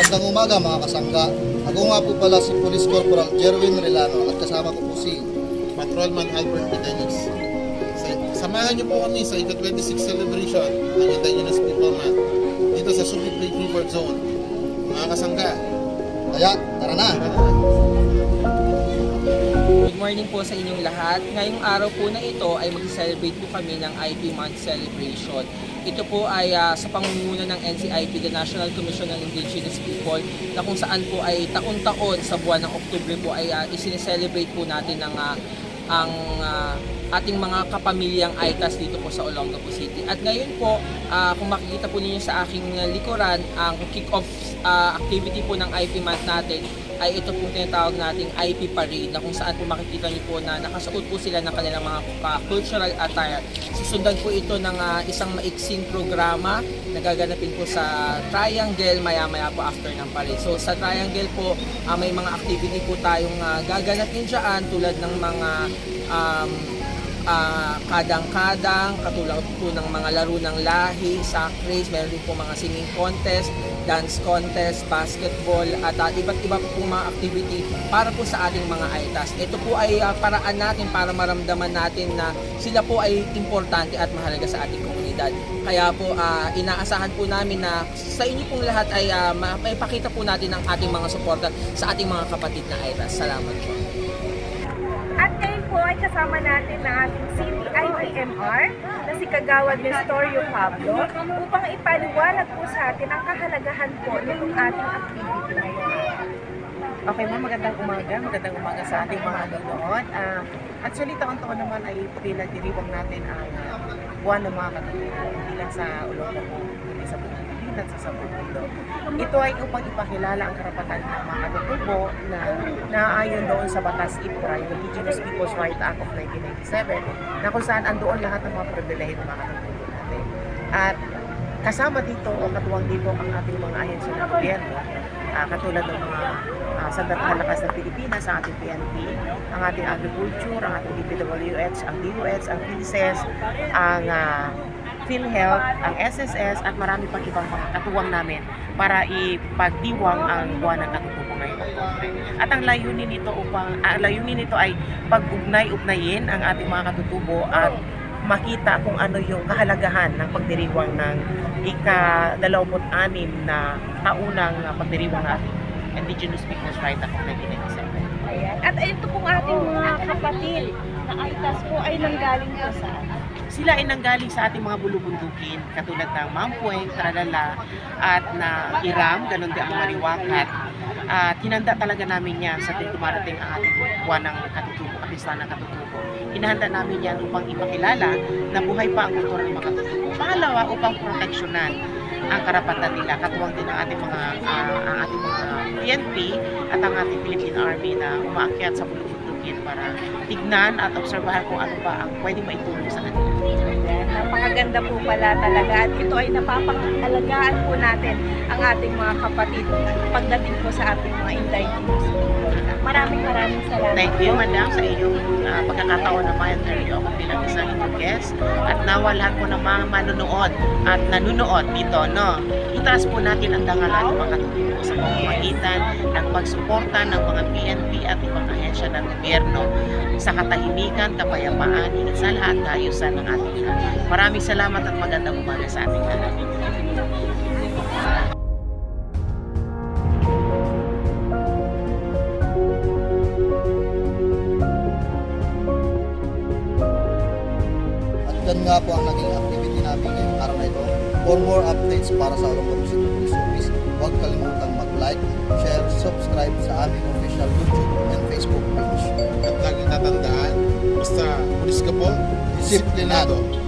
Magandang umaga mga kasangga. Ako nga po pala si Police Corporal Jerwin Relano at kasama ko po si Patrolman Albert Petenis. Sa- Samahan niyo po kami sa ika-26 celebration ng Indigenous People Month dito sa Subic Lake River Zone. Mga kasangga, Kaya, tara na! tara na. Morning po sa inyong lahat. Ngayong araw po na ito ay mag-celebrate po kami ng IP Month Celebration. Ito po ay ah, sa pangunguna ng NCIP, the National Commission on Indigenous People, na kung saan po ay taon-taon sa buwan ng Oktubre po ay uh, isineselebrate po natin ng ah, ang ah, ating mga kapamilyang ITAS dito po sa Olongapo City. At ngayon po, ah, kung makikita po ninyo sa aking ah, likuran, ang kick-off ah, activity po ng IP month natin ay ito pong tinatawag nating IP Parade na kung saan po makikita niyo po na nakasuot po sila ng kanilang mga cultural attire. Susundan po ito ng ah, isang maiksing programa na gaganapin po sa Triangle maya-maya po after ng parade. So sa Triangle po, ah, may mga activity po tayong ah, gaganapin dyan tulad ng mga um, ah, kadang-kadang, katulad po ng mga laro ng lahi, sack race, meron din po mga singing contest, dance contest, basketball, at ah, iba't iba po mga activity para po sa ating mga ITAS. Ito po ay ah, paraan natin para maramdaman natin na sila po ay importante at mahalaga sa ating komunidad. Kaya po ah, inaasahan po namin na sa inyo pong lahat ay uh, maipakita po natin ang ating mga suporta sa ating mga kapatid na ITAS. Salamat po. At ngayon po ay kasama natin ng ating City IPMR na si Kagawad Nestorio Pablo upang ipaliwanag po sa atin ang kahalagahan po nitong ating activity ngayon. Okay ma'am, magandang umaga. Magandang umaga sa ating mga nanonood. Ah, actually, taon-taon naman ay pinagdiriwang natin ang ah, buwan ng mga katutubo. Hindi lang sa Olongapo, kundi sa buong Pilipinas, sa sa buong mundo. Ito ay upang ipakilala ang karapatan ng mga katutubo na naayon doon sa Batas IPRA, yung Indigenous Peoples' Right Act of 1997, na kung saan andoon lahat ng mga pribilehe ng mga katutubo natin. At kasama dito o katuwang dito ang ating mga ahensya ng gobyerno Ah, katulad ng mga uh, sandatang lakas ng Pilipinas, ang ating PNP, ang ating agriculture, ang ating DPWH, ang DOH, ang PhilSes, ang uh, PhilHealth, ang SSS, at marami pang ibang mga katuwang namin para ipagdiwang ang buwan ng katutubo Oktubre. At ang layunin nito upang ang layunin nito ay pag-ugnay-ugnayin ang ating mga katutubo at makita kung ano yung kahalagahan ng pagdiriwang ng ika-26 na taunang pagdiriwang ng ating Indigenous Peoples' Right Act of 1997. Ayan. At ito pong ating mga kapatid na ITAS po ay nanggaling po sa Sila ay nanggaling sa ating mga bulubundukin katulad ng Mampueng, Tralala at na Iram, ganun din ang Mariwakat. At hinanda talaga namin yan sa tuwing dumarating ang ating buwan ng katutubo, kapistahan ng katutubo. Hinahanda namin yan upang ipakilala na buhay pa ang kultura ng mga katutubo. Pangalawa, upang proteksyonan ang karapatan nila. Katuwang din ang ating mga ah, ang ating mga PNP at ang ating Philippine Army na umaakyat sa bulubundukin para tignan at obserbahan kung ano ba ang pwedeng maitulong sa kanila. Ayan, napakaganda po pala talaga at ito ay napapangalagaan po natin ang ating mga kapatid pagdating po sa ating mga indigenous. Maraming maraming salamat. Thank you, madam, sa iyong uh, pagkakataon na may interview ako bilang isang guest. At nawa lahat po ng mga manonood at nanunood dito, no? Itaas po natin ang dangalan ng mga katutubo sa pamamagitan ng pagsuporta ng mga PNP at ibang ahensya ng gobyerno sa katahimikan, kapayapaan, higit sa lahat, kaayusan ng ating lahat. Maraming salamat at magandang umaga sa ating lahat. At yan nga po ang naging activity namin ngayong araw na ito. For more updates para sa Olongapo City Police Service, huwag kalimutang mag-like, share, subscribe sa aming official YouTube and Facebook page. At laging tatandaan, basta pulis ka po, Disiplinado.